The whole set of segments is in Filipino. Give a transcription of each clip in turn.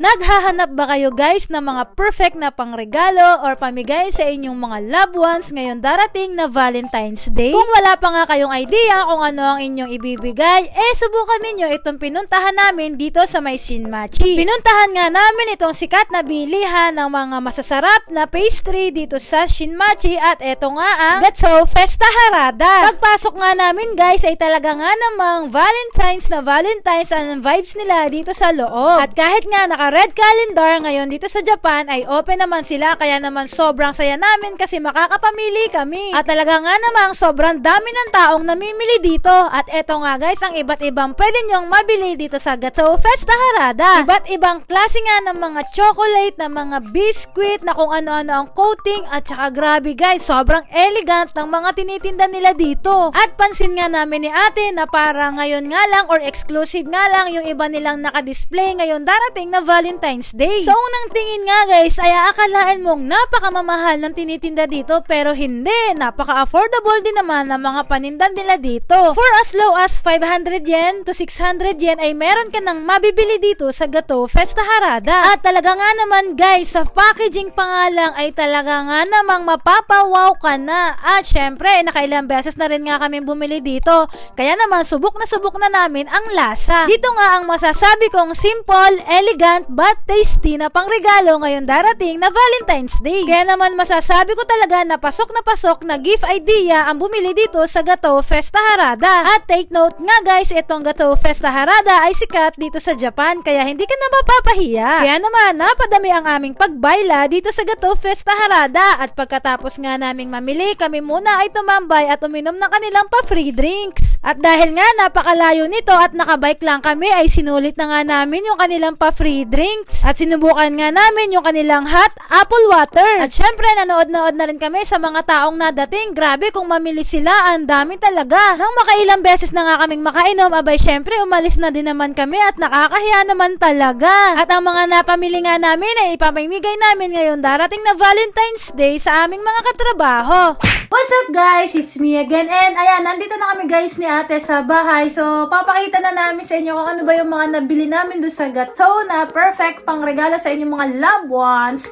Naghahanap ba kayo guys ng mga perfect na pangregalo or pamigay sa inyong mga loved ones ngayon darating na Valentine's Day? Kung wala pa nga kayong idea kung ano ang inyong ibibigay, eh subukan ninyo itong pinuntahan namin dito sa may Shinmachi. Pinuntahan nga namin itong sikat na bilihan ng mga masasarap na pastry dito sa Shinmachi at eto nga ang Gatso Festa Harada. Pagpasok nga namin guys ay talaga nga namang Valentine's na Valentine's ang vibes nila dito sa loob. At kahit nga naka-red calendar ngayon dito sa Japan ay open naman sila kaya naman sobrang saya namin kasi makakapamili kami. At talaga nga namang sobrang dami ng taong namimili dito. At eto nga guys ang iba't ibang pwede nyong mabili dito sa Gatso Festa Harada. Iba't ibang klase nga ng mga chocolate, ng mga biscuit, na kung ano-ano ang coating at saka grabe guys, sobrang elegant ng mga tinitinda nila dito. At pansin nga namin ni ate na para ngayon nga lang or exclusive nga lang yung iba nilang nakadisplay ngayon darating na Valentine's Day. So unang tingin nga guys ay aakalaan mong napakamamahal ng tinitinda dito pero hindi, napaka-affordable din naman ng mga panindan nila dito. For as low as 500 yen to 600 yen ay meron ka nang mabibili dito sa Gato Festa Harada. At talaga nga naman guys, sa packaging pa nga lang ay talaga nga namang mapapawaw ka na. At syempre, nakailang beses na rin nga kami bumili dito. Kaya naman, subok na subok na namin ang lasa. Dito nga ang masasabi kong simple, elegant, but tasty na pangregalo ngayon darating na Valentine's Day. Kaya naman masasabi ko talaga na pasok na pasok na gift idea ang bumili dito sa Gato Festa Harada. At take note nga guys, itong Gato Festa Harada ay sikat dito sa Japan kaya hindi ka na mapapahiya. Kaya naman, napadami ang aming pagbayla dito sa Gato Festa Harada at pagkatapos nga naming mamili, kami muna ay tumambay at uminom ng kanilang pa-free drinks. At dahil nga napakalayo nito at nakabike lang kami ay sinulit na nga namin yung kanilang pa-free drinks. At sinubukan nga namin yung kanilang hot apple water. At syempre nanood-nood na rin kami sa mga taong nadating. Grabe kung mamili sila, ang dami talaga. Nang makailang beses na nga kaming makainom, abay syempre umalis na din naman kami at nakakahiya naman talaga. At ang mga napamili nga namin ay ipamimigay namin ngayon darating na Valentine's Day sa aming mga katrabaho. What's up guys? It's me again and ayan, nandito na kami guys ni ate sa bahay. So, papakita na namin sa inyo kung ano ba yung mga nabili namin doon sa Gato na perfect pang regalo sa inyong mga loved ones.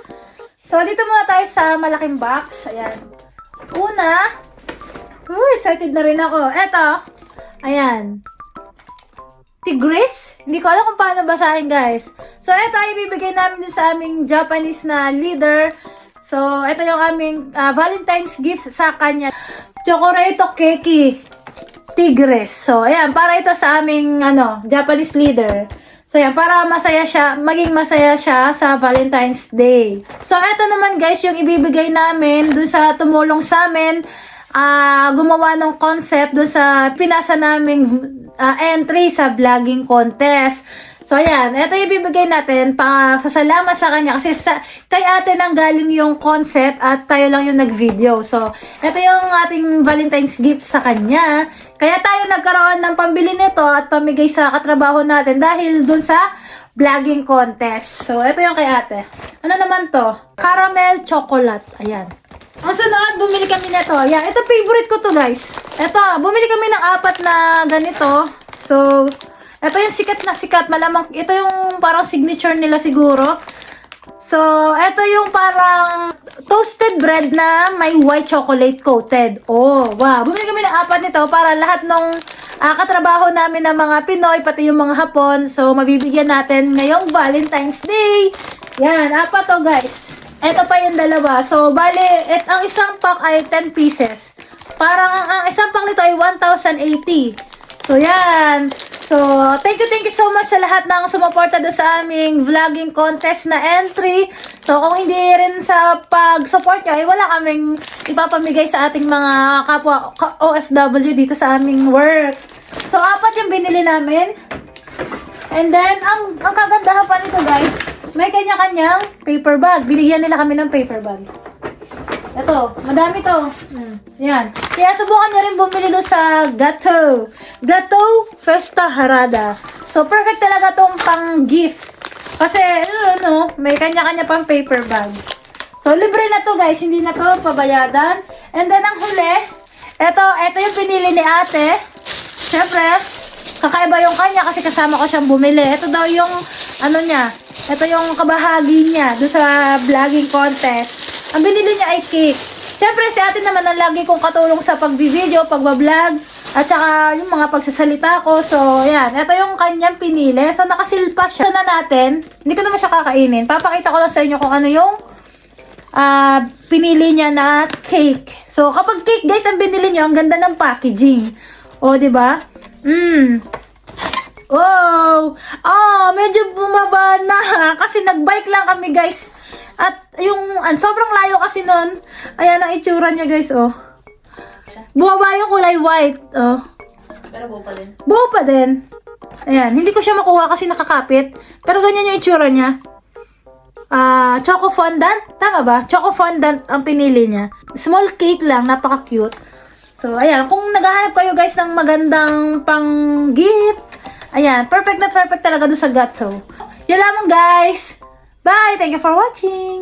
So, dito muna tayo sa malaking box. Ayan. Una, uh, excited na rin ako. Eto, ayan. Tigris? Hindi ko alam kung paano basahin, guys. So, ito ay ibibigay namin sa aming Japanese na leader. So, ito yung aming ah, Valentine's gift sa kanya. Chocolate keki. Tigres. So, ayan, para ito sa aming ano, Japanese leader. So, ayan, para masaya siya, maging masaya siya sa Valentine's Day. So, ito naman guys, yung ibibigay namin dun sa tumulong sa amin, ah gumawa ng concept dun sa pinasa naming ah, entry sa vlogging contest. So, ayan. Ito yung ibibigay natin pa sa salamat sa kanya. Kasi sa, kay ate nang galing yung concept at tayo lang yung nag-video. So, ito yung ating Valentine's gift sa kanya. Kaya tayo nagkaroon ng pambili nito at pamigay sa katrabaho natin dahil dun sa vlogging contest. So, ito yung kay ate. Ano naman to? Caramel chocolate. Ayan. Ang sunod, bumili kami nito. Ayan, ito favorite ko to guys. Ito, bumili kami ng apat na ganito. So, ito yung sikat na sikat. Malamang, ito yung parang signature nila siguro. So, ito yung parang toasted bread na may white chocolate coated. Oh, wow. Bumili kami ng apat nito para lahat ng ah, katrabaho namin ng mga Pinoy, pati yung mga Hapon. So, mabibigyan natin ngayong Valentine's Day. Yan, apat to guys. Ito pa yung dalawa. So, bali, et, ang isang pack ay 10 pieces. Parang ang, ang isang pack nito ay 1,080. So, yan. So, thank you, thank you so much sa lahat ng sumuporta do sa aming vlogging contest na entry. So, kung hindi rin sa pag-support nyo, ay wala kaming ipapamigay sa ating mga kapwa ka- OFW dito sa aming work. So, apat yung binili namin. And then, ang, ang kagandahan pa nito guys, may kanya-kanyang paper bag. Binigyan nila kami ng paper bag. Ito, madami to. Mm, yan. Kaya subukan nyo rin bumili doon sa Gato. Gato Festa Harada. So, perfect talaga tong pang gift. Kasi, ano, no, may kanya-kanya pang paper bag. So, libre na to guys. Hindi na to pabayadan. And then, ang huli, ito, ito yung pinili ni ate. Siyempre, kakaiba yung kanya kasi kasama ko siyang bumili. Ito daw yung, ano niya, Ito yung kabahagi niya doon sa vlogging contest. Ang binili niya ay cake. Siyempre, si ate naman ang lagi kong katulong sa pagbi-video, pagbablog, at saka yung mga pagsasalita ko. So, yan. Ito yung kanyang pinili. So, nakasilpa siya. Ito na natin. Hindi ko naman siya kakainin. Papakita ko lang sa inyo kung ano yung ah pinili niya na cake. So, kapag cake, guys, ang binili niyo, ang ganda ng packaging. O, ba? Mm. Wow! Ah, medyo bumaba na. Kasi nagbike lang kami, guys. At yung, an, sobrang layo kasi nun. Ayan ang itsura niya, guys, oh. Bumaba yung kulay white, oh. Pero buo pa din. Buo pa din. Ayan, hindi ko siya makuha kasi nakakapit. Pero ganyan yung itsura niya. Ah, choco fondant? Tama ba? Choco fondant ang pinili niya. Small cake lang, napaka-cute. So, ayan, kung naghahanap kayo guys ng magandang pang gift, ayan, perfect na perfect talaga doon sa gato. Yun lamang guys. Bye! Thank you for watching!